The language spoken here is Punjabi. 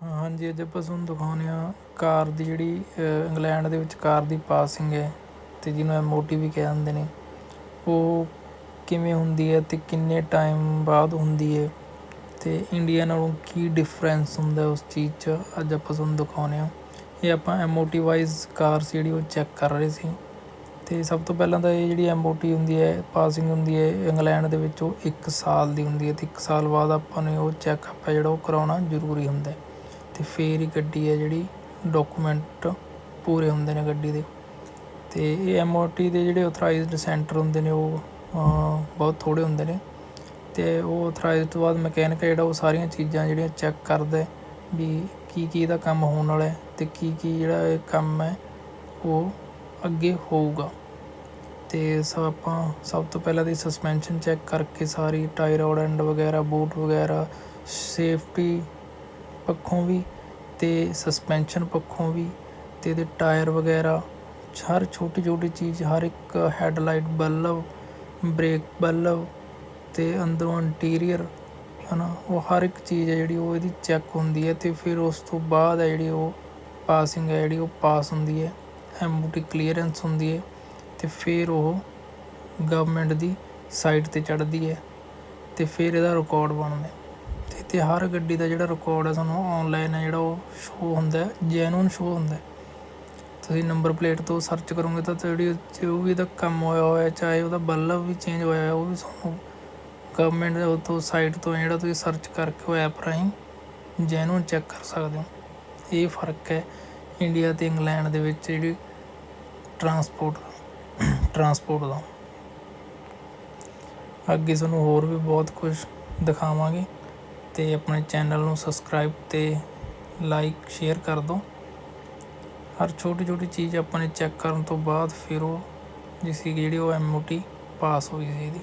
ਹਾਂਜੀ, ਅੱਜ ਆਪਾਂ ਤੁਹਾਨੂੰ ਦਿਖਾਉਂਦੇ ਹਾਂ ਕਾਰ ਦੀ ਜਿਹੜੀ ਇੰਗਲੈਂਡ ਦੇ ਵਿੱਚ ਕਾਰ ਦੀ ਪਾਸਿੰਗ ਹੈ ਅਤੇ ਜਿਹਨੂੰ ਐਮਓਟੀ ਵੀ ਕਹਿ ਦਿੰਦੇ ਨੇ। ਉਹ ਕਿਵੇਂ ਹੁੰਦੀ ਹੈ ਅਤੇ ਕਿੰਨੇ ਟਾਈਮ ਬਾਅਦ ਹੁੰਦੀ ਹੈ ਅਤੇ ਇੰਡੀਆ ਨਾਲੋਂ ਕੀ ਡਿਫਰੈਂਸ ਹੁੰਦਾ ਉਸ ਚੀਜ਼ 'ਚ, ਅੱਜ ਆਪਾਂ ਤੁਹਾਨੂੰ ਦਿਖਾਉਂਦੇ ਹਾਂ। ਇਹ ਆਪਾਂ ਐਮਓਟੀ ਵਾਈਜ਼ ਕਾਰਸ ਜਿਹੜੀ ਉਹ ਚੈੱਕ ਕਰ ਰਹੇ ਸੀ ਤੇ ਸਭ ਤੋਂ ਪਹਿਲਾਂ ਤਾਂ ਇਹ ਜਿਹੜੀ ਐਮਓਟੀ ਹੁੰਦੀ ਹੈ ਪਾਸਿੰਗ ਹੁੰਦੀ ਹੈ, ਇੰਗਲੈਂਡ ਦੇ ਵਿੱਚ ਉਹ 1 ਸਾਲ ਦੀ ਹੁੰਦੀ ਹੈ ਤੇ 1 ਸਾਲ ਬਾਅਦ ਆਪਾਂ ਨੇ ਉਹ ਚੈੱਕਅਪ ਹੈ ਜਿਹੜਾ ਉਹ ਕਰਾਉਣਾ ਜ਼ਰੂਰੀ ਹੁੰਦਾ ਹੈ। ਅਤੇ ਫਿਰ ਹੀ ਗੱਡੀ ਹੈ ਜਿਹੜੀ ਡਾਕੂਮੈਂਟ ਪੂਰੇ ਹੁੰਦੇ ਨੇ ਗੱਡੀ ਦੇ। ਅਤੇ ਇਹ ਐੱਮ ਓ ਟੀ ਦੇ ਜਿਹੜੇ ਔਥੋਰਾਈਜ਼ਡ ਸੈਂਟਰ ਹੁੰਦੇ ਨੇ ਉਹ ਬਹੁਤ ਥੋੜ੍ਹੇ ਹੁੰਦੇ ਨੇ। ਅਤੇ ਉਹ ਆਥੋਰਾਈਜ਼ਡ ਤੋਂ ਬਾਅਦ ਮਕੈਨਿਕ ਜਿਹੜਾ ਉਹ ਸਾਰੀਆਂ ਚੀਜ਼ਾਂ ਜਿਹੜੀਆਂ ਚੈੱਕ ਕਰਦਾ ਵੀ ਕੀ ਕੀ ਇਹਦਾ ਕੰਮ ਹੋਣ ਵਾਲਾ ਹੈ ਅਤੇ ਕੀ ਕੀ ਜਿਹੜਾ ਇਹ ਕੰਮ ਹੈ ਉਹ ਅੱਗੇ ਹੋਊਗਾ। ਅਤੇ ਸਭ ਆਪਾਂ ਸਭ ਤੋਂ ਪਹਿਲਾਂ ਦੀ ਸਸਪੈਂਸ਼ਨ ਚੈੱਕ ਕਰਕੇ ਸਾਰੀ ਟਾਇਰ ਰੋਡ ਐਂਡ ਵਗੈਰਾ, ਬੂਟ ਵਗੈਰਾ ਸੇਫਟੀ ਪੱਖੋਂ ਵੀ ਅਤੇ ਸਸਪੈਂਸ਼ਨ ਪੱਖੋਂ ਵੀ ਅਤੇ ਇਹਦੇ ਟਾਇਰ ਵਗੈਰਾ, ਹਰ ਛੋਟੀ ਛੋਟੀ ਚੀਜ਼, ਹਰ ਇੱਕ ਹੈਡਲਾਈਟ ਬੱਲਬ ਬ੍ਰੇਕ ਬੱਲਬ ਅਤੇ ਅੰਦਰੋਂ ਇੰਟੀਰੀਅਰ ਹੈ ਨਾ ਉਹ ਹਰ ਇੱਕ ਚੀਜ਼ ਹੈ ਜਿਹੜੀ ਉਹ ਇਹਦੀ ਚੈੱਕ ਹੁੰਦੀ ਹੈ ਅਤੇ ਫਿਰ ਉਸ ਤੋਂ ਬਾਅਦ ਹੈ ਜਿਹੜੀ ਉਹ ਪਾਸਿੰਗ ਹੈ ਜਿਹੜੀ ਉਹ ਪਾਸ ਹੁੰਦੀ ਹੈ ਐਮਓਟੀ ਕਲੀਅਰੈਂਸ ਹੁੰਦੀ ਹੈ ਅਤੇ ਫਿਰ ਉਹ ਗਵਰਨਮੈਂਟ ਦੀ ਸਾਈਟ ਤੇ ਚੜ੍ਹਦੀ ਹੈ ਅਤੇ ਫਿਰ ਇਹਦਾ ਰਿਕਾਰਡ ਬਣਦਾ ਅਤੇ ਹਰ ਗੱਡੀ ਦਾ ਜਿਹੜਾ ਰਿਕਾਰਡ ਹੈ ਤੁਹਾਨੂੰ ਔਨਲਾਈਨ ਹੈ ਜਿਹੜਾ ਉਹ ਸ਼ੋ ਹੁੰਦਾ ਹੈ ਜੈਨੂਨ ਸ਼ੋ ਹੁੰਦਾ ਤੁਸੀਂ ਨੰਬਰ ਪਲੇਟ ਤੋਂ ਸਰਚ ਕਰੋਗੇ ਤਾਂ ਜਿਹੜੀ ਜੋ ਵੀ ਇਹਦਾ ਕੰਮ ਹੋਇਆ ਹੋਇਆ, ਚਾਹੇ ਉਹਦਾ ਬੱਲਬ ਵੀ ਚੇਂਜ ਹੋਇਆ ਹੋਇਆ, ਉਹ ਵੀ ਤੁਹਾਨੂੰ ਗਵਰਨਮੈਂਟ ਦੇ ਤੋਂ ਸਾਈਟ ਤੋਂ ਜਿਹੜਾ ਤੁਸੀਂ ਸਰਚ ਕਰਕੇ ਉਹ ਐਪ ਰਾਹੀਂ ਜੈਨੂਨ ਚੈੱਕ ਕਰ ਸਕਦੇ ਹੋ। ਇਹ ਫ਼ਰਕ ਹੈ ਇੰਡੀਆ ਤੇ ਇੰਗਲੈਂਡ ਦੇ ਵਿੱਚ ਜਿਹੜੀ ਟਰਾਂਸਪੋਰਟ ਟਰਾਂਸਪੋਰਟ ਦਾ। ਅੱਗੇ ਤੁਹਾਨੂੰ ਹੋਰ ਵੀ ਬਹੁਤ ਕੁਝ ਦਿਖਾਵਾਂਗੇ। ਅਤੇ ਆਪਣੇ ਚੈਨਲ ਨੂੰ ਸਬਸਕ੍ਰਾਈਬ ਅਤੇ ਲਾਈਕ, ਸ਼ੇਅਰ ਕਰ ਦਿਓ। ਹਰ ਛੋਟੀ ਛੋਟੀ ਚੀਜ਼ ਆਪਾਂ ਨੇ ਚੈੱਕ ਕਰਨ ਤੋਂ ਬਾਅਦ ਫਿਰ ਉਹ, ਜਿਸ ਦੀ ਜਿਹੜੀ ਉਹ ਐੱਮ ਓ ਟੀ ਪਾਸ ਹੋਈ ਸੀ ਇਹਦੀ।